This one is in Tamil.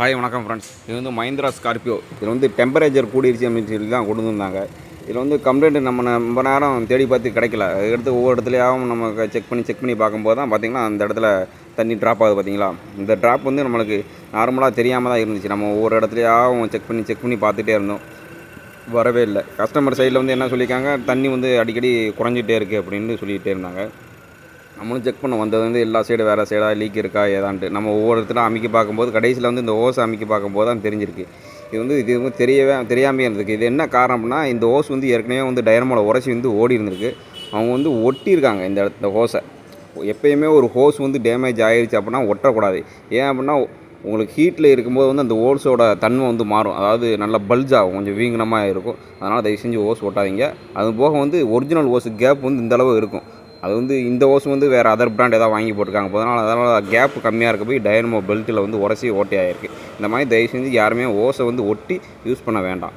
ஹாய் வணக்கம் ஃப்ரெண்ட்ஸ் இது வந்து மஹிந்திரா ஸ்கார்பியோ இதில் வந்து டெம்பரேச்சர் கூடிருச்சு அப்படின்னு சொல்லி தான் கொண்டு வந்தாங்க இதில் வந்து கம்ப்ளைண்ட் நம்ம ரொம்ப நேரம் தேடி பார்த்து கிடைக்கல. அது எடுத்து ஒவ்வொரு இடத்துலையாவும் நம்ம செக் பண்ணி செக் பண்ணி பார்க்கும்போது தான் பார்த்திங்கன்னா அந்த இடத்துல தண்ணி ட்ராப் ஆகுது பார்த்தீங்களா? இந்த ட்ராப் வந்து நம்மளுக்கு நார்மலாக தெரியாமல் தான் இருந்துச்சு. நம்ம ஒவ்வொரு இடத்துலையாவும் செக் பண்ணி செக் பண்ணி பார்த்துட்டே இருந்தோம். வரவே இல்லை. கஸ்டமர் சைடில் வந்து என்ன சொல்லியிருக்காங்க? தண்ணி வந்து அடிக்கடி குறைஞ்சிட்டே இருக்குது அப்படின்னு சொல்லிகிட்டே இருந்தாங்க. நம்மளும் செக் பண்ண வந்தது வந்து எல்லா சைடு வேறு சைடாக லீக் இருக்கா ஏதான்ட்டு. நம்ம ஒவ்வொரு இடத்துல அமைக்க பார்க்கும்போது கடைசியில் வந்து இந்த ஓஸ் அமைக்க பார்க்கும்போது தான் தெரிஞ்சிருக்கு. இது வந்து இது வந்து தெரியவே தெரியாமே இருந்திருக்கு. இது என்ன காரணம் அப்படின்னா இந்த ஓஸ் வந்து ஏற்கனவே வந்து டயனமோட உரைச்சி வந்து ஓடி இருந்திருக்கு. அவங்க வந்து ஒட்டியிருக்காங்க இந்த இந்த ஹோஸை எப்பயுமே ஒரு ஹோஸ் வந்து டேமேஜ் ஆகிருச்சு அப்படின்னா ஒட்டக்கூடாது. ஏன் அப்படின்னா உங்களுக்கு ஹீட்டில் இருக்கும்போது வந்து அந்த ஓல்ஸோட தன்மை வந்து மாறும். அதாவது நல்லா பல்ஜ் ஆகும் கொஞ்சம் வீங்கினமாக இருக்கும். அதனால் தயவு செஞ்சு ஓஸ் ஓட்டாதீங்க அது போக வந்து ஒரிஜினல் ஓஸ் கேப் வந்து இந்த அளவு இருக்கும். அது வந்து இந்த ஓஸ் வந்து வேறு அதர் பிராண்ட் ஏதாவது வாங்கி போட்டிருக்காங்க. அதனால் அதனால் கேப் கம்மியாக இருக்க போய் டயனமோ பெல்ட்டில் வந்து உரசி ஓட்டையாயிருக்கு இந்த மாதிரி தயவு செஞ்சு யாருமே ஓஸை வந்து ஒட்டி யூஸ் பண்ண வேண்டாம்.